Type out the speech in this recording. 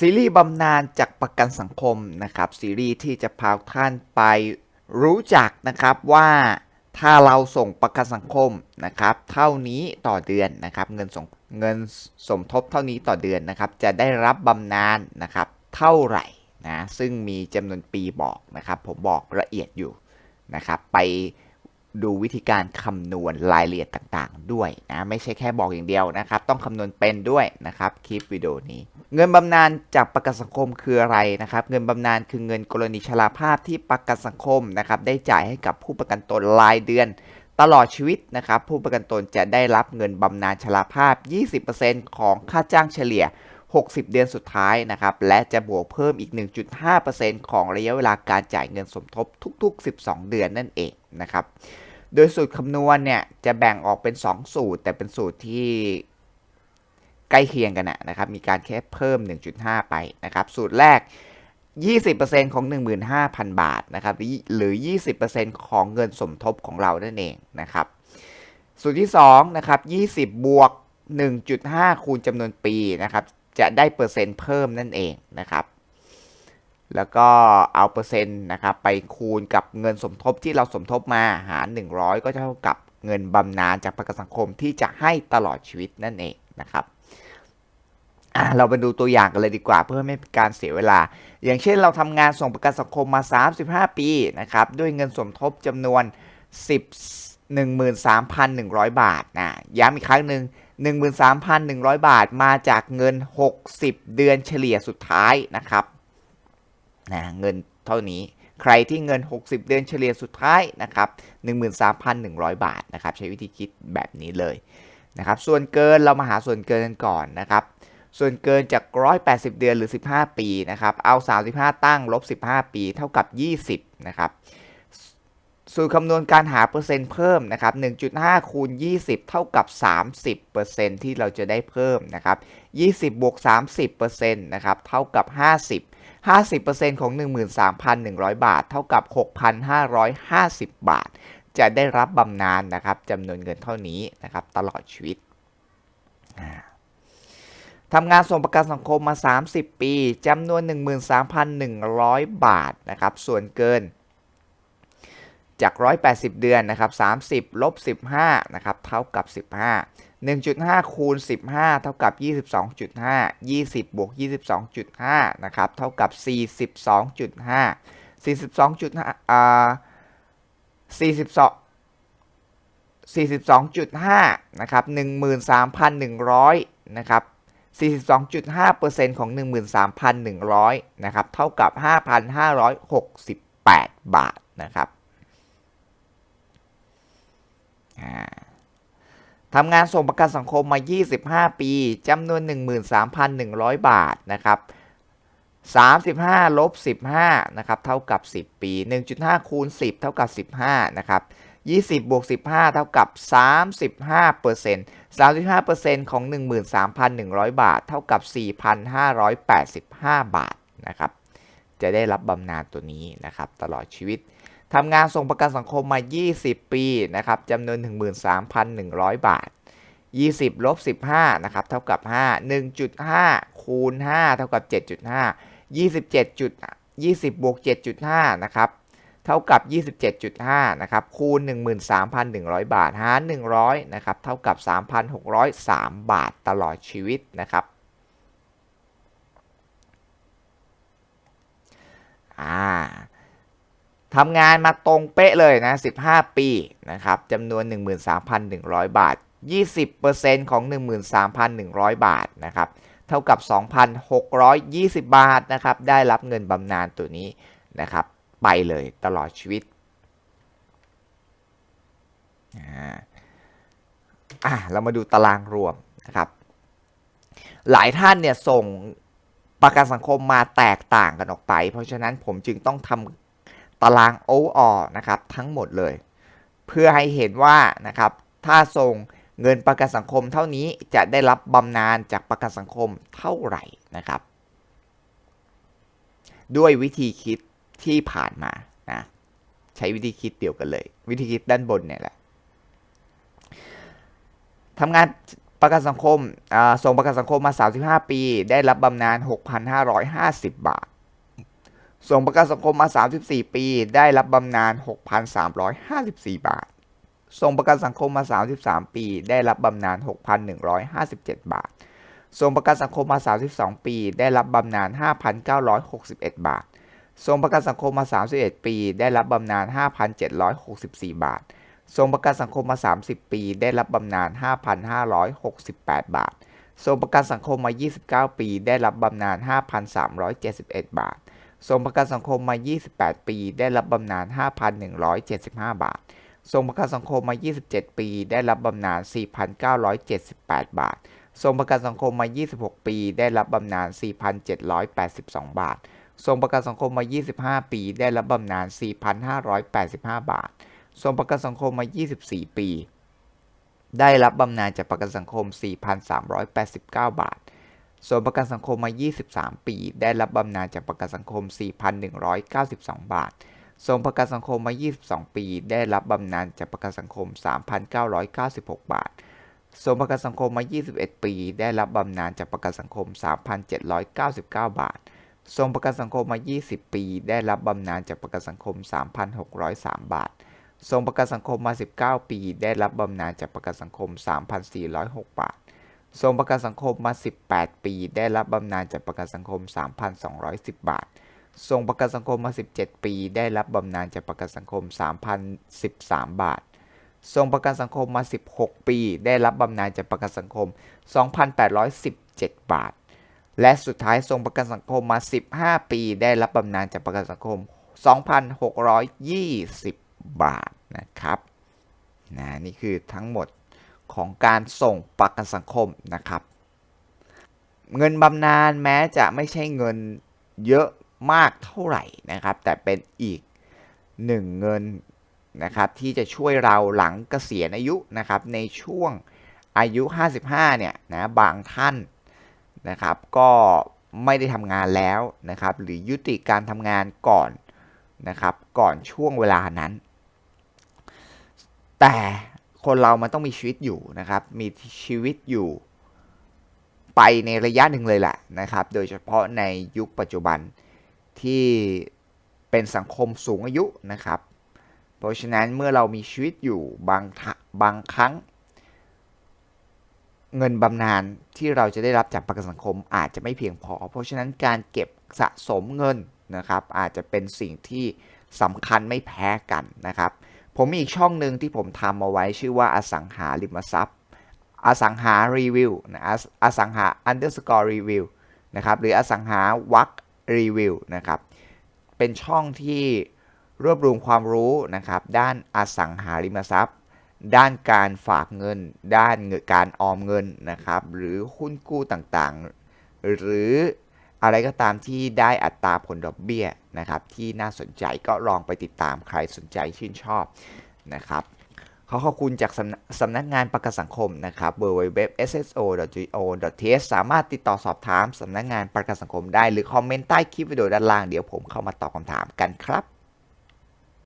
ซีรีส์บำนาญจากประกันสังคมนะครับซีรีส์ที่จะพาท่านไปรู้จักนะครับว่าถ้าเราส่งประกันสังคมนะครับ เท่านี้ต่อเดือนนะครับ เงินส่งเงินสมทบเท่านี้ต่อเดือนนะครับ จะได้รับบำนาญนะครับ เท่าไหร่นะซึ่งมีจำนวนปีบอกนะครับ ผมบอกละเอียดอยู่นะครับ ไป ดูวิธีการคำนวณรายละเอียดต่างๆ ด้วยนะไม่ใช่แค่บอกอย่างเดียวนะครับ ต้องคำนวณเป็นด้วยนะครับคลิปวิดีโอนี้ เงินบำนาญจากประกันสังคมคืออะไรนะครับ เงินบำนาญคือเงินกรณีชราภาพที่ประกันสังคมนะครับได้จ่ายให้กับผู้ประกันตนรายเดือน ตลอดชีวิตนะครับ ผู้ประกันตนจะได้รับเงินบำนาญชราภาพ 20%ของค่าจ้างเฉลี่ย 60 เดือนสุดท้ายนะครับ และจะบวกเพิ่มอีก 1.5%ของระยะเวลาการจ่ายเงินสมทบทุก ๆ 12 เดือนนั่นเองนะครับ โดยสูตรคำนวณเนี่ยจะแบ่งออกเป็น 2 สูตร แต่เป็นสูตรที่ใกล้เคียงกันนะครับ มีการแค่เพิ่ม 1.5 ไปนะครับ สูตรแรก 20%ของ 15,000 บาทนะครับ หรือ 20%ของเงินสมทบของเรานั่นเองนะครับ สูตรที่2นะครับ 20 บวก 1.5 คูณจำนวนปีนะครับ จะได้เปอร์เซ็นต์เพิ่มนั่นเองนะครับ แล้วก็เอาเปอร์เซ็นต์นะครับไปคูณกับเงินสมทบที่เราสมทบมาหาร 100 ก็เท่ากับเงินบำนาญจากประกันสังคมที่จะให้ตลอดชีวิตนั่นเองนะครับเราไปดูตัวอย่างกันเลยดีกว่า เพื่อไม่เป็นการเสียเวลา อย่างเช่นเราทำงานส่งประกันสังคมมา 35 ปีนะครับด้วยเงินสมทบจำนวน 10 13,100 บาทนะย้ำอีกครั้งหนึ่ง 13,100 บาทมาจากเงิน 60 เดือนเฉลี่ยสุดท้ายนะครับนะเงินเท่านี้ใครที่เงิน 60 เดือนเฉลี่ยสุดท้ายนะครับ13,100 บาทนะครับใช้วิธีคิดแบบนี้เลยนะครับส่วนเกินเรามาหาส่วนเกินกันก่อนนะครับส่วนเกินจาก 180 เดือนหรือ 15 ปีนะครับเอา 35 ตั้งลบ 15 ปี เท่ากับ 20นะครับ สูตรคำนวณการหาเปอร์เซ็นต์เพิ่มนะครับ 1.5 คูณ 20 เท่ากับ 30%ที่เราจะได้เพิ่มนะครับ 20 บวก 30%นะครับ เท่ากับ 50 50%ของ 13,100 บาท เท่ากับ 6,550 บาท จะได้รับบำนาญนะครับจำนวนเงินเท่านี้นะครับ ตลอดชีวิตทำงานส่งประกันสังคมมา 30 ปีจำนวน 13,100 บาทนะครับ ส่วนเกิน จาก 180 เดือนนะครับ30ลบ15นะครับเท่ากับ 15 1.5 คูณ 15 เท่ากับ 22.5 20 บวก 22.5 นะครับ เท่ากับ 42.5 42.5อ่า42 42.5 นะครับ 13,100 นะครับ 42.5%ของ 13,100 นะครับ เท่ากับ 5,568 บาท นะครับ ทำงานส่งประกันสังคมมา 25 ปีจำนวน 13,100 บาทนะครับ35ลบ15นะครับเท่ากับ 10 ปี 1.5 คูณ 10 เท่ากับ 15นะครับ20บวก15 เท่ากับ 35เปอร์เซ็นต์35เปอร์เซ็นต์ของ 13,100 บาท เท่ากับ 4,585 บาทนะครับ จะได้รับบำนาญตัวนี้นะครับ ตลอดชีวิต ทำงานส่งประกันสังคมมา 20 ปีนะครับจำนวน 13,100 บาท 20ลบ15นะครับเท่ากับ 5 1.5 คูณ 5 เท่ากับ 7.5 27จุด20บวก7.5นะครับเท่ากับ 27.5นะครับคูณ 13,100 บาทหาร100นะครับเท่ากับ 3,603 บาทตลอดชีวิตนะครับ อ่า ทำงานมาตรงเป๊ะเลยนะ 15 ปีนะครับจำนวน 13,100 บาท 20%ของ 13,100 บาทนะครับ เท่ากับ 2,620 บาทนะครับ ได้รับเงินบำนาญตัวนี้นะครับ ไปเลยตลอดชีวิตอ่าเรามาดูตารางรวมนะครับ หลายท่านเนี่ยส่งประกันสังคมมาแตกต่างกันออกไป เพราะฉะนั้นผมจึงต้องทำ ตารางโอออนะครับทั้งหมดเลย เพื่อให้เห็นว่านะครับถ้าส่งเงินประกันสังคมเท่านี้จะได้รับบำนาญจากประกันสังคมเท่าไหร่นะครับ ด้วยวิธีคิดที่ผ่านมานะใช้วิธีคิดเดียวกันเลย วิธีคิดด้านบนเนี่ยแหละทำงานประกันสังคมอ่าส่งประกันสังคมมา 35 ปี ได้รับบำนาญ6,550 บาท ส่งประกันสังคมมา 34 ปี ได้รับบำนาญ 6,354 บาท ส่งประกันสังคมมา 33 ปี ได้รับบำนาญ 6,157 บาท ส่งประกันสังคมมา 32 ปี ได้รับบำนาญ 5,961 บาท ส่งประกันสังคมมา 31 ปี ได้รับบำนาญ 5,764 บาท ส่งประกันสังคมมา 30 ปี ได้รับบำนาญ 5,568 บาท ส่งประกันสังคมมา 29 ปี ได้รับบำนาญ 5,371 บาท ส่งประกันสังคมมา 28 ปี ได้รับบำนาญ 5,175 บาทส่งประกันสังคมมา 27 ปี ได้รับบำนาญ 4,978 บาทส่งประกันสังคมมา 26 ปี ได้รับบำนาญ 4,782 บาทส่งประกันสังคมมา 25 ปี ได้รับบำนาญ 4,585 บาทส่งประกันสังคมมา 24 ปี ได้รับบำนาญจากประกันสังคม 4,389 บาท ส่วนประกันสังคมมา 23 ปี ได้รับบำนาญจากประกันสังคม 4,192 บาท ส่วนประกันสังคมมา 22 ปี ได้รับบำนาญจากประกันสังคม 3,996 บาท ส่วนประกันสังคมมา 21 ปี ได้รับบำนาญจากประกันสังคม 3,799 บาท ส่วนประกันสังคมมา 20 ปี ได้รับบำนาญจากประกันสังคม 3,603 บาท ส่งประกันสังคมมา 19 ปี ได้รับบำนาญจากประกันสังคม 3,406 บาท ส่งประกันสังคมมา 18 ปี ได้รับบำนาญจากประกันสังคม 3,210 บาทส่งประกันสังคมมา 17 ปี ได้รับบำนาญจากประกันสังคม 3,013 บาทส่งประกันสังคมมา 16 ปี ได้รับบำนาญจากประกันสังคม 2,817 บาท และสุดท้ายส่งประกันสังคมมา 15 ปี ได้รับบำนาญจากประกันสังคม 2,620 บาทนะครับนะนี่คือทั้งหมด ของการส่งประกันสังคมนะครับ เงินบำนาญแม้จะไม่ใช่เงินเยอะมากเท่าไหร่นะครับ แต่เป็นอีกหนึ่งเงินนะครับที่จะช่วยเราหลังเกษียณอายุนะครับในช่วงอายุ 55 เนี่ยนะบางท่านนะครับ ก็ไม่ได้ทำงานแล้วนะครับ หรือยุติการทำงานก่อนนะครับ ก่อนช่วงเวลานั้น แต่ คนเรามันต้องมีชีวิตอยู่นะครับ มีชีวิตอยู่ไปในระยะหนึ่งเลยแหละนะครับ โดยเฉพาะในยุคปัจจุบันที่เป็นสังคมสูงอายุนะครับ เพราะฉะนั้นเมื่อเรามีชีวิตอยู่บางทะบางครั้ง เงินบำนาญที่เราจะได้รับจากประกันสังคมอาจจะไม่เพียงพอ เพราะฉะนั้นการเก็บสะสมเงินนะครับ อาจจะเป็นสิ่งที่สำคัญไม่แพ้กันนะครับ ผมมีอีกช่องหนึ่งที่ผมทำเอาไว้ชื่อว่าอสังหาริมทรัพย์ อสังหารีวิวนะอสังหา underscore review นะครับหรืออสังหาวักรีวิวนะครับเป็นช่องที่รวบรวมความรู้นะครับด้านอสังหาริมทรัพย์ ด้านการฝากเงิน ด้านเงินการออมเงินนะครับหรือหุ้นกู้ต่างๆ หรือ อะไรก็ตามที่ได้อัตราผลดอกเบี้ยนะครับที่น่าสนใจก็ลองไปติดตามใครสนใจชื่นชอบนะครับขอขอบคุณจากสำนักสำนักงานประกันสังคมนะครับ www.sso.go.th สามารถติดต่อสอบถามสำนักงานประกันสังคมได้หรือคอมเมนต์ใต้คลิปวิดีโอด้านล่างเดี๋ยวผมเข้ามาตอบคำถามกันครับ